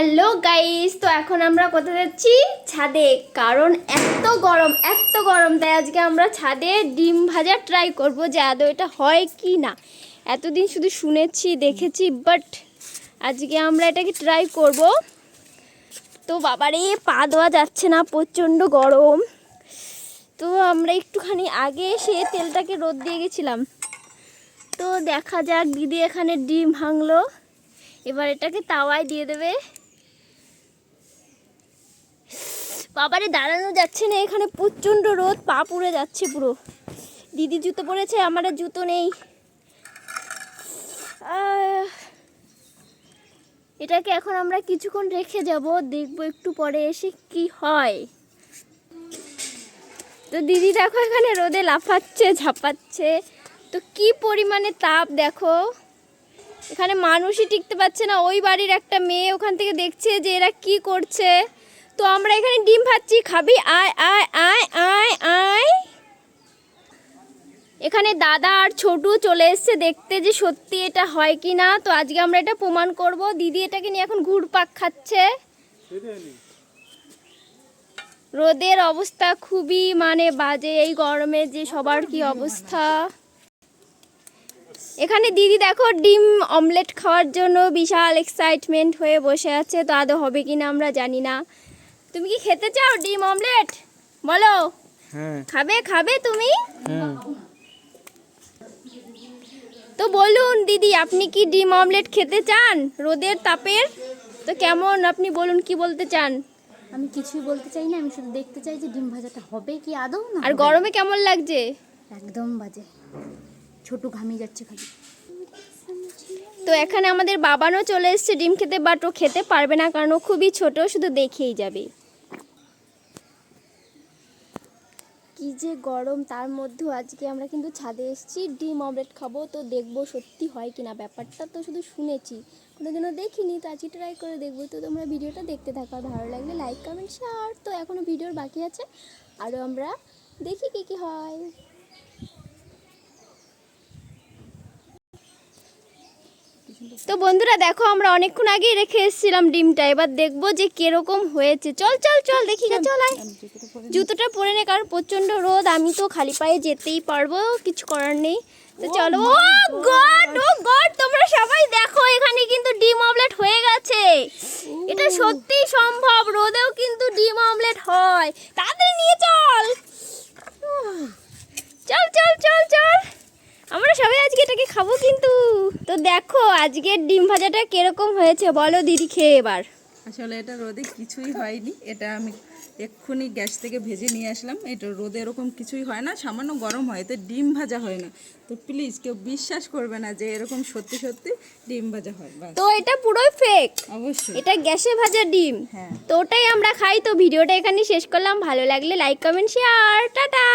Hello guys, তো এখন আমরা কোথায় যাচ্ছি? ছাদে, কারণ এত গরম এত গরম, তাই আজকে আমরা ছাদে ডিম ভাজা ট্রাই করব যে আদৌ এটা হয় কি না। এতদিন শুধু শুনেছি, দেখেছি বাট আজকে আমরা এটাকে ট্রাই করব। তো বাবারে, পা দেওয়া যাচ্ছে না, প্রচণ্ড গরম। তো আমরা একটুখানি আগে এসে তেলটাকে রোদ দিয়ে গেছিলাম। তো দেখা যাক, দিদি এখানে ডিম ভাঙলো। এবার এটাকে তাওয়ায় দিয়ে দেবে। বাবারে, দাঁড়ানো যাচ্ছে না এখানে, প্রচণ্ড রোদ, পা পুড়ে যাচ্ছে পুরো। দিদি জুতো পরেছে আমার জুতো নেই। এটাকে এখন আমরা কিছুক্ষণ রেখে যাব, দেখব একটু পরে এসে কি হয়। তো দিদি দেখো এখানে রোদে লাফাচ্ছে, ঝাপাচ্ছে। তো কি পরিমাণে তাপ দেখো। এখানে মানুষই টিকতে পারছে না। ওই বাড়ির একটা মেয়ে ওখান থেকে দেখছে যে এরা কি করছে। তো আমরা এখানে ডিম ভাজছি, খাবি? আয় আয় আয় আয় আয়। এখানে দাদা আর ছোটু চলে এসছে দেখতে যে সত্যি এটা হয় কি না। তো আজকে আমরা এটা প্রমাণ করব। দিদি এটাকে নিয়ে এখন ঘুরপাক খাচ্ছে। রোদের অবস্থা খুবই মানে বাজে, এই গরমে যে সবার কি অবস্থা। এখানে দিদি দেখো ডিম অমলেট খাওয়ার জন্য বিশাল এক্সাইটমেন্ট হয়ে বসে আছে। তো আদৌ হবে কি না আমরা জানি না। তুমি কি খেতে চাও ডিম অমলেট? বলো। হ্যাঁ। খাবে খাবে তুমি? হ্যাঁ। তো বলুন দিদি আপনি কি ডিম অমলেট খেতে চান? রোদের তাপের? তো কেমন? আপনি বলুন কি বলতে চান? আমি কিছুই বলতে চাই না আমি শুধু দেখতে চাই যে ডিম ভাজাটা হবে কি আদৌ না আর গরমে কেমন লাগছে? একদম বাজে। ছোট ঘামিয়ে যাচ্ছে খালি। তো এখানে আমাদের বাবানও চলে এসেছে ডিম খেতে বাট ও খেতে পারবে না কারণ ও খুবই ছোট শুধু দেখেই যাবে। কি যে গরম, তার মধ্যেও আজকে আমরা কিন্তু ছাদে এসেছি, ডিম অমলেট খাব। তো দেখব সত্যি হয় কিনা ব্যাপারটা তো শুধু শুনেছি। কোনো কোনোদিনও দেখিনি, তো আজকে ট্রাই করে দেখব। তো তোমরা ভিডিওটা দেখতে থাকো। ভালো লাগলে লাইক কমেন্ট শেয়ার তো এখনও ভিডিওর বাকি আছে। আরও আমরা দেখি কী কী হয়। তো বন্ধুরা, দেখো, আমরা অনেকক্ষণ আগেই রেখে এসেছিলাম ডিমটা। এবার দেখব যে কীরকম হয়েছে। চল চল চল, দেখি চল, আয়। জুতোটা পরে নে কারণ প্রচণ্ড রোদ আমি তো খালি পায়ে যেতেই পারব কিছু করার নেই। তো চলো ও গড ও গড তোমরা সবাই দেখো এখানে কিন্তু ডিম অমলেট হয়ে গেছে। এটা সত্যি সম্ভব রোদেও কিন্তু ডিম অমলেট হয়। তাড়াতাড়ি নিয়ে চল। চল চল চল চল। আমরা সবাই আজকে এটাকে খাব কিন্তু। তো দেখো আজকের ডিম ভাজাটা কীরকম হয়েছে বলো দিদি খেয়ে এবার। আসলে এটা রোদে কিছুই হয়নি। এটা আমি এক্ষুনি গ্যাস থেকে ভেজে নিয়ে আসলাম। এটা রোদে এরকম কিছুই হয় না সামান্য গরম হয় এতে ডিম ভাজা হয় না। তো প্লিজ কেউ বিশ্বাস করবে না যে এরকম সত্যি সত্যি ডিম ভাজা হয় তো এটা পুরোই ফেক অবশ্যই। এটা গ্যাসে ভাজা ডিম? হ্যাঁ। তো ওটাই আমরা খাই। তো ভিডিওটা এখানে শেষ করলাম। ভালো লাগলে লাইক কমেন্ট শেয়ার টাটা!